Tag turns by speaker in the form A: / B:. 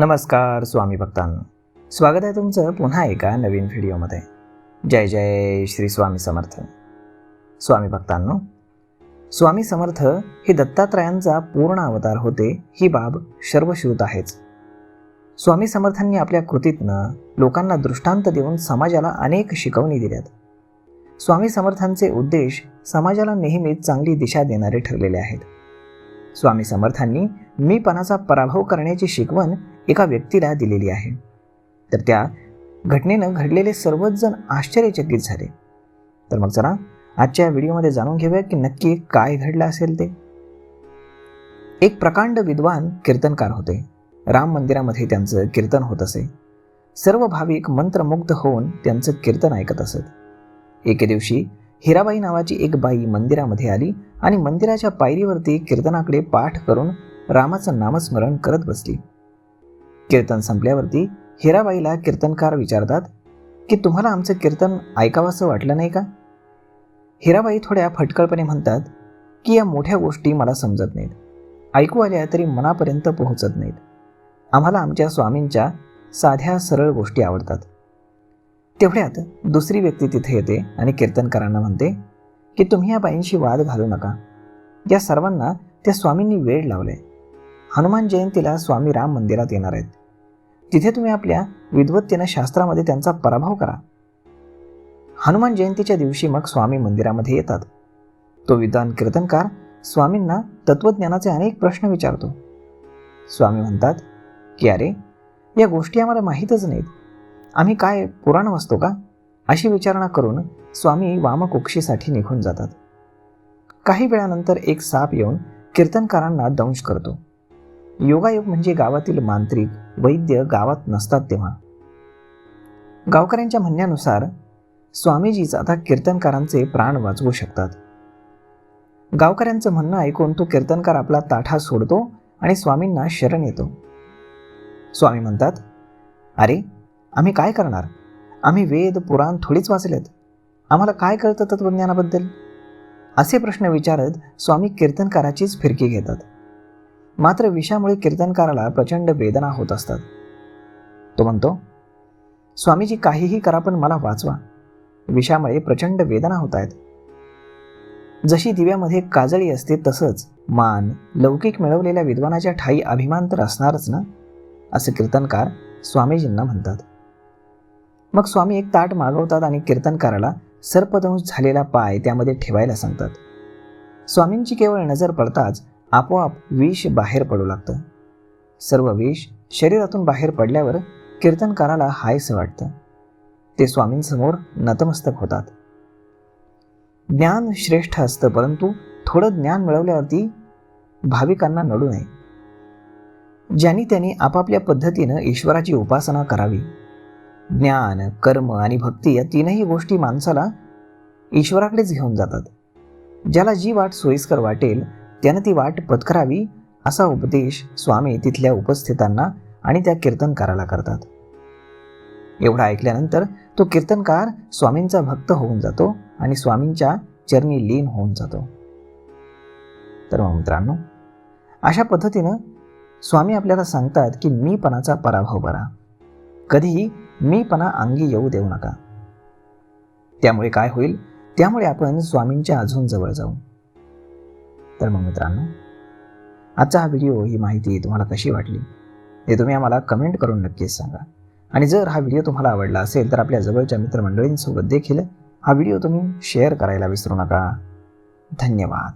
A: नमस्कार स्वामी भक्तांनो. स्वागत आहे तुमचं पुन्हा एका नवीन व्हिडिओमध्ये. जय जय श्री स्वामी समर्थ. स्वामी भक्तांनो स्वामी समर्थ हे दत्तात्रयांचा पूर्ण अवतार होते ही बाब सर्वश्रुत आहेच. स्वामी समर्थांनी आपल्या कृतीतनं लोकांना दृष्टांत देऊन समाजाला अनेक शिकवणी दिल्यात. स्वामी समर्थांचे उद्देश समाजाला नेहमीच चांगली दिशा देणारे ठरलेले आहेत. स्वामी समर्थांनी मीपणाचा पराभव करण्याची शिकवण एका व्यक्तीला दिलेली आहे. तर त्या घटनेनं घडलेले सर्वच जण आश्चर्यचकित झाले. तर मग जरा आजच्या या व्हिडिओमध्ये जाणून घेऊया की नक्की काय घडलं असेल ते. एक प्रकांड विद्वान कीर्तनकार होते. राम मंदिरामध्ये त्यांचं कीर्तन होत असे. सर्व भाविक मंत्रमुग्ध होऊन त्यांचं कीर्तन ऐकत असत. एके दिवशी हिराबाई नावाची एक बाई मंदिरामध्ये आली आणि मंदिराच्या पायरीवरती कीर्तनाकडे पाठ करून रामाचं नामस्मरण करत बसली. कीर्तन संपल्यावरती हिराबाईला कीर्तनकार विचारतात की तुम्हाला आमचं कीर्तन ऐकावंसं वाटलं नाही का? हिराबाई थोड्या फटकळपणे म्हणतात की या मोठ्या गोष्टी मला समजत नाहीत. ऐकू आल्या तरी मनापर्यंत पोहोचत नाहीत. आम्हाला आमच्या स्वामींच्या साध्या सरळ गोष्टी आवडतात. तेवढ्यात दुसरी व्यक्ती तिथे येते आणि कीर्तनकारांना म्हणते की तुम्ही या बाईंशी वाद घालू नका. या सर्वांना त्या स्वामींनी वेळ लावले हनुमान जयंतीला स्वामी राम मंदिरात येणार आहेत. तिथे तुम्ही आपल्या विद्वत्तेनं शास्त्रामध्ये त्यांचा पराभव करा. हनुमान जयंतीच्या दिवशी मग स्वामी मंदिरामध्ये येतात. तो विद्वान कीर्तनकार स्वामींना तत्वज्ञानाचे अनेक प्रश्न विचारतो. स्वामी म्हणतात की अरे या गोष्टी आम्हाला माहीतच नाहीत. आम्ही काय पुराण वाचतो का? अशी विचारणा करून स्वामी वामकुक्षीसाठी निघून जातात. काही वेळानंतर एक साप येऊन कीर्तनकारांना दंश करतो. योगायोग म्हणजे गावातील मांत्रिक वैद्य गावात नसतात तेव्हा. गावकऱ्यांच्या म्हणण्यानुसार स्वामीजीच आता कीर्तनकारांचे प्राण वाचवू शकतात. गावकऱ्यांचं म्हणणं ऐकून तो कीर्तनकार आपला ताठा सोडतो आणि स्वामींना शरण येतो. स्वामी म्हणतात अरे आम्ही काय करणार? आम्ही वेद पुराण थोडीच वाचलेत. आम्हाला काय कळतं तत्वज्ञानाबद्दल? असे प्रश्न विचारत स्वामी कीर्तनकाराचीच फिरकी घेतात. मात्र विषामुळे कीर्तनकाराला प्रचंड वेदना होत असतात. तो म्हणतो स्वामीजी काहीही करा पण मला वाचवा. विषामुळे प्रचंड वेदना होत आहेत. जशी दिव्यामध्ये काजळी असते तसंच मान लौकिक मिळवलेल्या विद्वानाच्या ठाई अभिमान तर असणारच ना? असं कीर्तनकार स्वामीजींना म्हणतात. मग स्वामी एक ताट मागवतात आणि कीर्तनकाराला सर्पदंश झालेला पाय त्यामध्ये ठेवायला सांगतात. स्वामींची केवळ नजर पडताच आपोआप विष बाहेर पडू लागतं. सर्व विष शरीरातून बाहेर पडल्यावर कीर्तनकाराला हायसं वाटतं. ते स्वामींसमोर नतमस्तक होतात. ज्ञान श्रेष्ठ असतं परंतु थोडं ज्ञान मिळवल्यावरती भाविकांना नडू नये. ज्यांनी त्यांनी आपापल्या पद्धतीनं ईश्वराची उपासना करावी ज्ञान कर्म आणि भक्ती या तीनही गोष्टी माणसाला ईश्वराकडेच घेऊन जातात. ज्याला जी वाट सोयीस्कर वाटेल त्यानं ती वाट पत्करावी असा उपदेश स्वामी तिथल्या उपस्थितांना आणि त्या कीर्तनकाराला करतात. एवढं ऐकल्यानंतर तो कीर्तनकार स्वामींचा भक्त होऊन जातो आणि स्वामींच्या चरणी लीन होऊन जातो. तर मग मित्रांनो अशा पद्धतीनं स्वामी आपल्याला सांगतात की मीपणाचा पराभव करा कधीही मीपणा अंगी येऊ देऊ नका. त्यामुळे काय होईल? त्यामुळे आपण स्वामींच्या अजून जवळ जाऊ. तर मग मित्रांनो आजचा हा व्हिडिओ ही माहिती तुम्हाला कशी वाटली? हे तुम्ही आम्हाला कमेंट करून नक्कीच सांगा. आणि जर हा व्हिडिओ तुम्हाला आवडला असेल तर आपल्या जवळच्या मित्रमंडळींसोबत देखील हा व्हिडिओ तुम्ही शेअर करायला विसरू नका. धन्यवाद.